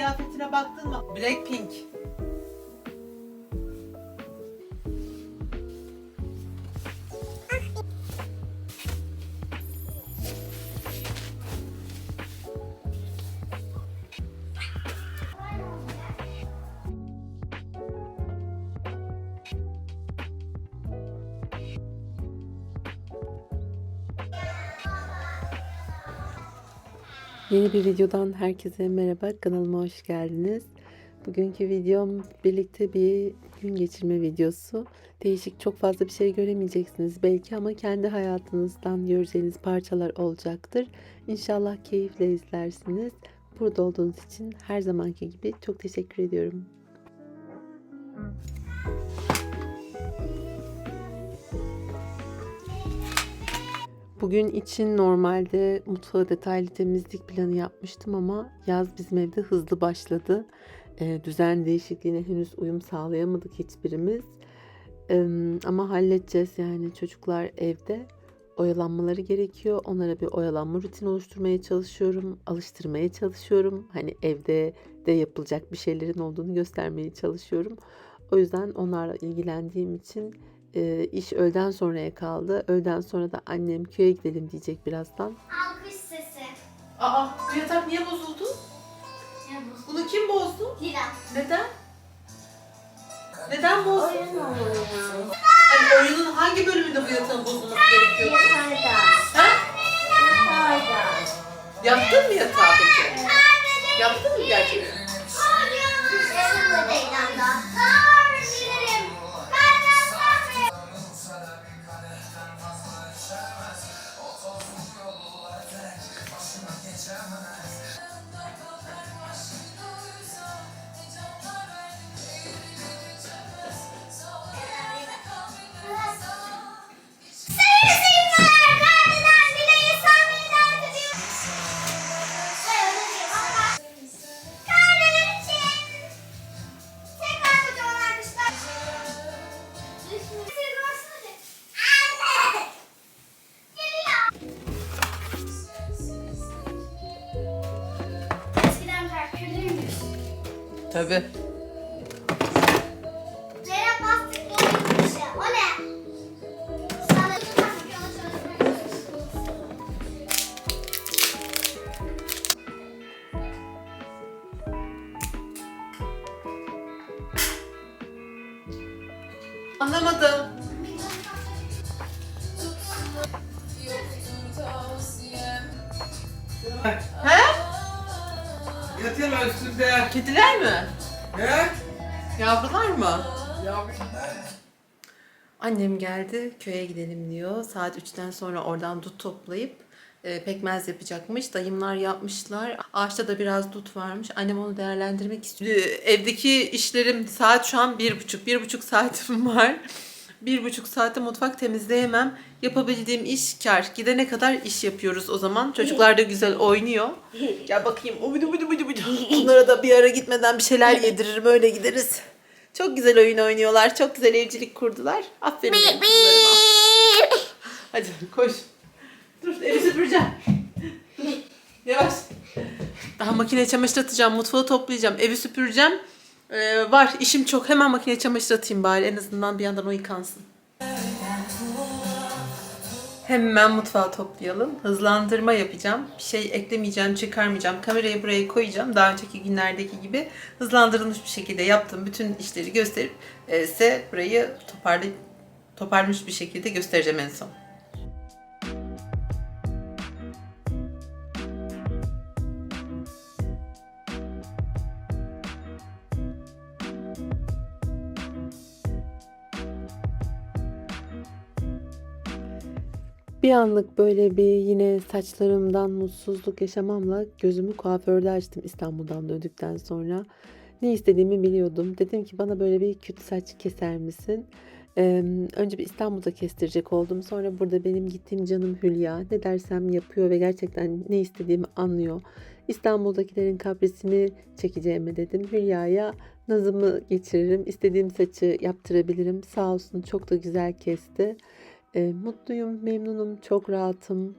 kıyafetine baktın mı? Blackpink. Yeni bir videodan herkese merhaba. Kanalıma hoş geldiniz. Bugünkü videom birlikte bir gün geçirme videosu. Değişik çok fazla bir şey göremeyeceksiniz belki ama kendi hayatınızdan göreceğiniz parçalar olacaktır. İnşallah keyifle izlersiniz. Burada olduğunuz için her zamanki gibi çok teşekkür ediyorum. Bugün için normalde mutfağı detaylı temizlik planı yapmıştım ama yaz bizim evde hızlı başladı. Ee, düzen değişikliğine henüz uyum sağlayamadık hiçbirimiz. Ee, ama halledeceğiz yani çocuklar evde oyalanmaları gerekiyor. Onlara bir oyalanma rutini oluşturmaya çalışıyorum, alıştırmaya çalışıyorum. Hani evde de yapılacak bir şeylerin olduğunu göstermeye çalışıyorum. O yüzden onlarla ilgilendiğim için e, iş öğleden sonraya kaldı. Öğleden sonra da annem köye gidelim diyecek birazdan. Alkış sesi. Aa bu yatak niye bozuldu? Ne bu? Bunu kim bozdu? Lila. Neden? Neden bozdu? Oyun oynuyor. Hani oyunun hangi bölümünde bu yatağın bozulması gerekiyordu? Yukarıda. Ha? Yukarıda. Yaptın mı yatağı peki? Yaptın mı gerçekten? Anlamadım. He? Yatırma üstünde. Kediler mi? He? Yavrular mı? Yavrum. Annem geldi köye gidelim diyor. Saat 3'ten sonra oradan dut toplayıp e, pekmez yapacakmış. Dayımlar yapmışlar. Ağaçta da biraz dut varmış. Annem onu değerlendirmek istiyor. Ee, Evdeki işlerim saat şu an bir buçuk. Bir buçuk saatim var. Bir buçuk saate mutfak temizleyemem. Yapabildiğim iş kar. Gidene kadar iş yapıyoruz o zaman. Çocuklar da güzel oynuyor. Gel bakayım. Bunlara da bir ara gitmeden bir şeyler yediririm. Öyle gideriz. Çok güzel oyun oynuyorlar. Çok güzel evcilik kurdular. Aferin. Hadi koş. Süpüreceğim. Yavaş. Daha makine çamaşır atacağım. Mutfağı toplayacağım. Evi süpüreceğim. Ee, var işim çok. Hemen makine çamaşır atayım bari. En azından bir yandan o yıkansın. Hemen mutfağı toplayalım. Hızlandırma yapacağım. Bir şey eklemeyeceğim, çıkarmayacağım. Kamerayı buraya koyacağım. Daha önceki günlerdeki gibi hızlandırılmış bir şekilde yaptığım bütün işleri gösterip e, size burayı toparlayıp toparlamış bir şekilde göstereceğim en son. Bir anlık böyle bir yine saçlarımdan mutsuzluk yaşamamla gözümü kuaförde açtım İstanbul'dan döndükten sonra. Ne istediğimi biliyordum. Dedim ki bana böyle bir küt saç keser misin? Ee, önce bir İstanbul'da kestirecek oldum. Sonra burada benim gittiğim canım Hülya ne dersem yapıyor ve gerçekten ne istediğimi anlıyor. İstanbul'dakilerin kaprisini çekeceğime dedim. Hülya'ya nazımı geçiririm. istediğim saçı yaptırabilirim. Sağ olsun çok da güzel kesti. E, mutluyum, memnunum, çok rahatım.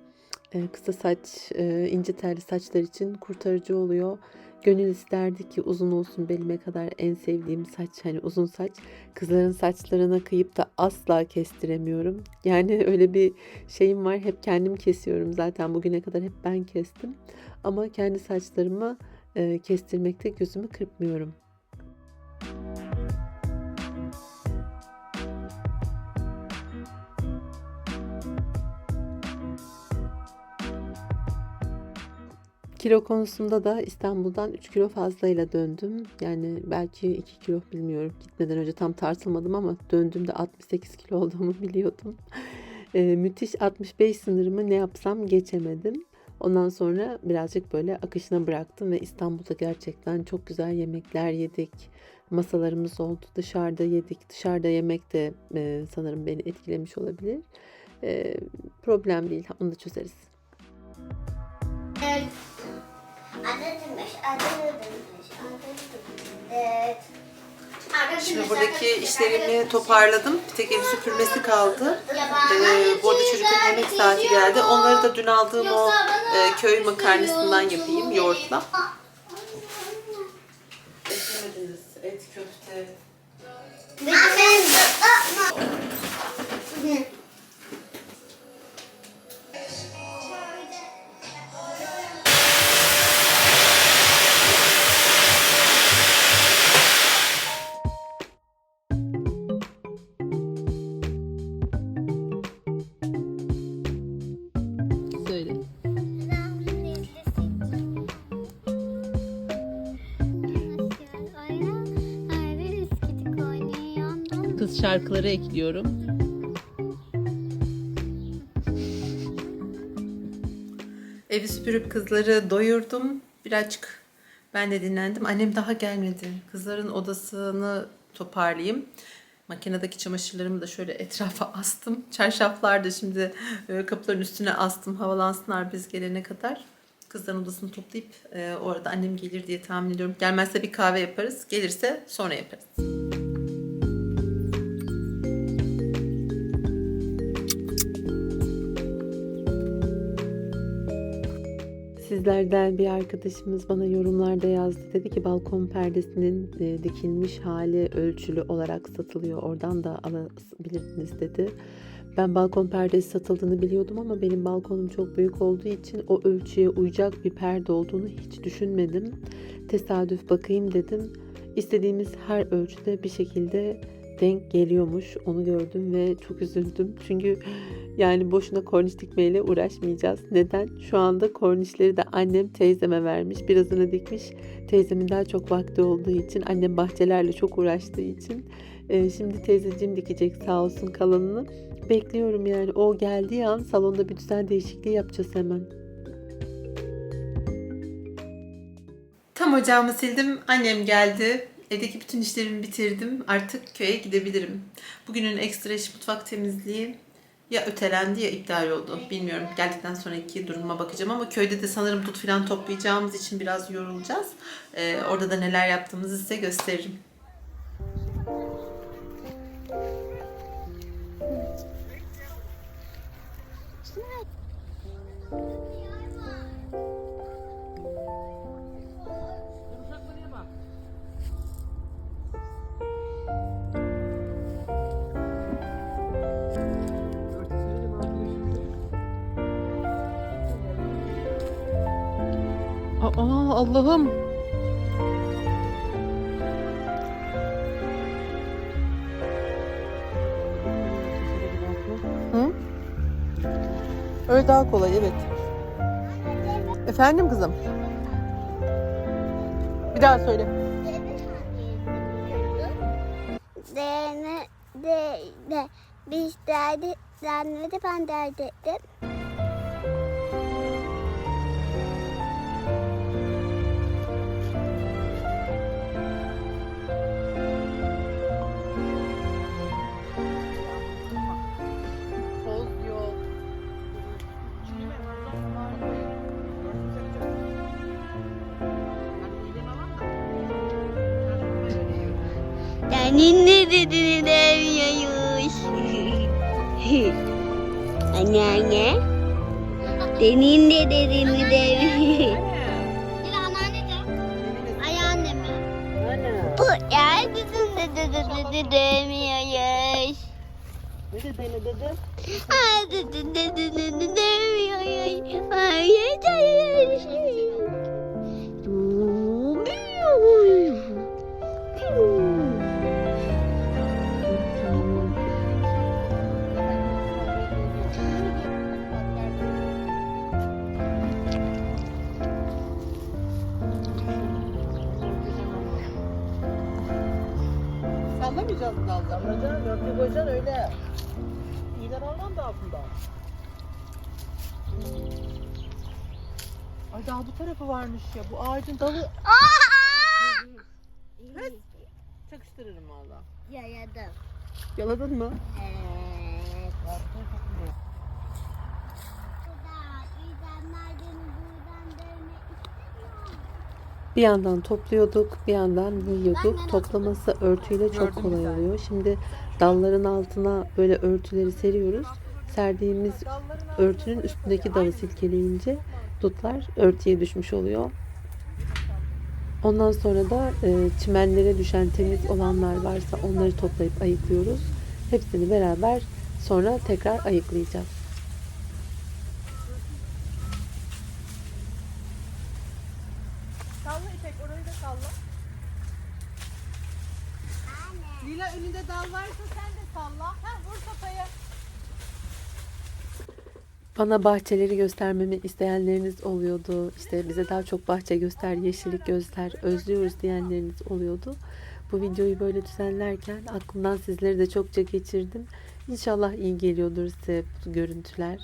E, kısa saç, e, ince telli saçlar için kurtarıcı oluyor. Gönül isterdi ki uzun olsun belime kadar en sevdiğim saç hani uzun saç. Kızların saçlarına kıyıp da asla kestiremiyorum. Yani öyle bir şeyim var hep kendim kesiyorum zaten bugüne kadar hep ben kestim. Ama kendi saçlarımı e, kestirmekte gözümü kırpmıyorum. Kilo konusunda da İstanbul'dan 3 kilo fazlayla döndüm. Yani belki 2 kilo bilmiyorum. Gitmeden önce tam tartılmadım ama döndüğümde 68 kilo olduğumu biliyordum. Ee, müthiş 65 sınırımı ne yapsam geçemedim. Ondan sonra birazcık böyle akışına bıraktım ve İstanbul'da gerçekten çok güzel yemekler yedik. Masalarımız oldu. Dışarıda yedik. Dışarıda yemek de e, sanırım beni etkilemiş olabilir. E, problem değil. Onu da çözeriz. Evet. Evet. Şimdi buradaki adı toparladım. Bir tek ev süpürmesi kaldı. Ee, bu arada çocukların yemek saati geldi. geziyor. Onları da dün aldığım o e, köy makarnasından yapayım yoğurtla. Şarkıları ekliyorum. Evi süpürüp kızları doyurdum. Birazcık ben de dinlendim. Annem daha gelmedi. Kızların odasını toparlayayım. Makinedeki çamaşırlarımı da şöyle etrafa astım. Çarşaflar da şimdi e, kapıların üstüne astım. Havalansınlar biz gelene kadar. Kızların odasını toplayıp e, orada annem gelir diye tahmin ediyorum. Gelmezse bir kahve yaparız. Gelirse sonra yaparız. Sizlerden bir arkadaşımız bana yorumlarda yazdı. Dedi ki balkon perdesinin e, dikilmiş hali ölçülü olarak satılıyor. Oradan da alabilirsiniz dedi. Ben balkon perdesi satıldığını biliyordum ama benim balkonum çok büyük olduğu için o ölçüye uyacak bir perde olduğunu hiç düşünmedim. Tesadüf bakayım dedim. İstediğimiz her ölçüde bir şekilde denk geliyormuş. Onu gördüm ve çok üzüldüm. Çünkü yani boşuna korniş dikmeyle uğraşmayacağız. Neden? Şu anda kornişleri de annem teyzeme vermiş. Birazını dikmiş. Teyzemin daha çok vakti olduğu için, annem bahçelerle çok uğraştığı için. e, şimdi teyzeciğim dikecek sağ olsun kalanını. Bekliyorum yani. O geldiği an salonda bir düzen değişikliği yapacağız hemen. Tam ocağımı sildim. Annem geldi. Evdeki bütün işlerimi bitirdim. Artık köye gidebilirim. Bugünün ekstra iş mutfak temizliği ya ötelendi ya iptal oldu. Bilmiyorum. Geldikten sonraki duruma bakacağım ama köyde de sanırım dut falan toplayacağımız için biraz yorulacağız. Ee, orada da neler yaptığımızı size gösteririm. Aa Allah'ım. Hı? Öyle daha kolay evet. Efendim kızım? Bir daha söyle. De de de biz derdi ben derdi Anneanne dedin demiyormuş. Anneanne. Senin de dedin demiyormuş. Bir anneanne de. Ayağanne mi? Bu yer bizim de dedi demiyormuş. Ne dedi ne dedi? Ay dedi dedi dedi demiyormuş. Ay yeter. Koyacaksın öyle. İğnen alman da altında. Ay daha bu tarafı varmış ya. Bu ağacın dalı çakıştırırım valla. Yayadım. Yaladın mı? Evet. Bir yandan topluyorduk, bir yandan yiyorduk. Toplaması örtüyle çok kolay oluyor. Şimdi dalların altına böyle örtüleri seriyoruz. Serdiğimiz örtünün üstündeki dalı silkeleyince dutlar örtüye düşmüş oluyor. Ondan sonra da e, çimenlere düşen temiz olanlar varsa onları toplayıp ayıklıyoruz. Hepsini beraber sonra tekrar ayıklayacağız. Salla İpek orayı da salla. Lila önünde dal varsa sen de salla. Ha vur kafaya. Bana bahçeleri göstermemi isteyenleriniz oluyordu. İşte bize daha çok bahçe göster, yeşillik göster, özlüyoruz diyenleriniz oluyordu. Bu videoyu böyle düzenlerken aklımdan sizleri de çokça geçirdim. İnşallah iyi geliyordur size bu görüntüler.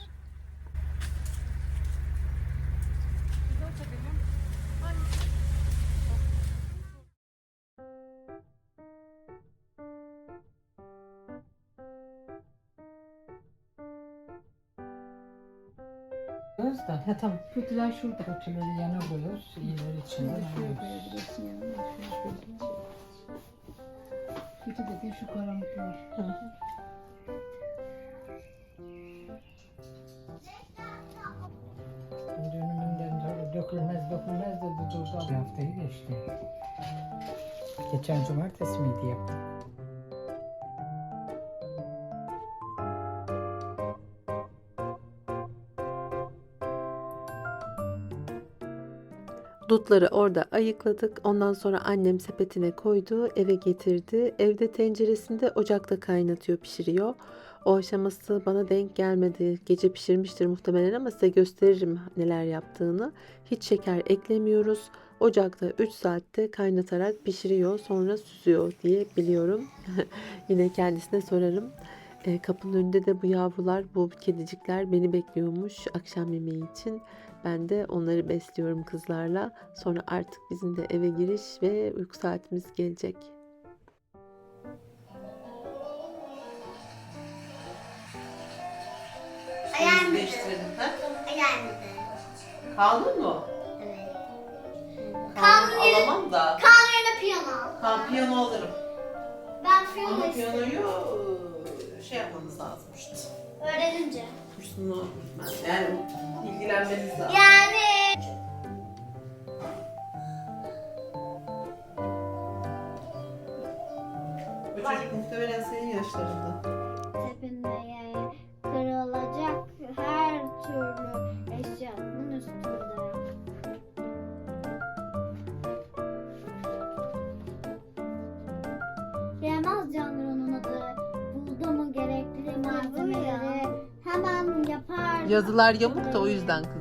Da. Ha tamam. Kötüler şurada. Kötüleri yana koyuyoruz. İyileri içinden alıyoruz. Kötü dediğin şu karanlıklar. Şimdi önümünden dö- dökülmez dökülmez dedi durdu. Bir haftayı geçti. Geçen cumartesi miydi yaptık? Dutları orada ayıkladık. Ondan sonra annem sepetine koydu, eve getirdi. Evde tenceresinde ocakta kaynatıyor, pişiriyor. O aşaması bana denk gelmedi. Gece pişirmiştir muhtemelen ama size gösteririm neler yaptığını. Hiç şeker eklemiyoruz. Ocakta 3 saatte kaynatarak pişiriyor, sonra süzüyor diye biliyorum. Yine kendisine sorarım. E, kapının önünde de bu yavrular, bu kedicikler beni bekliyormuş akşam yemeği için. Ben de onları besliyorum kızlarla. Sonra artık bizim de eve giriş ve uyku saatimiz gelecek. Ayağım Değiştirelim. Ha? Ayağım Kanun mu? Evet. Kanun alamam da. kanun yerine piyano al. Kan piyano alırım. Ben piyano Ama istedim. piyanoyu e, şey yapmanız lazım işte. Öğrenince. Kursunu yani ilgilenmeniz lazım. Yani. Bu çocuk muhtemelen senin yaşlarında. Tepinmeye kırılacak Yazılar yamuk da o yüzden kızım.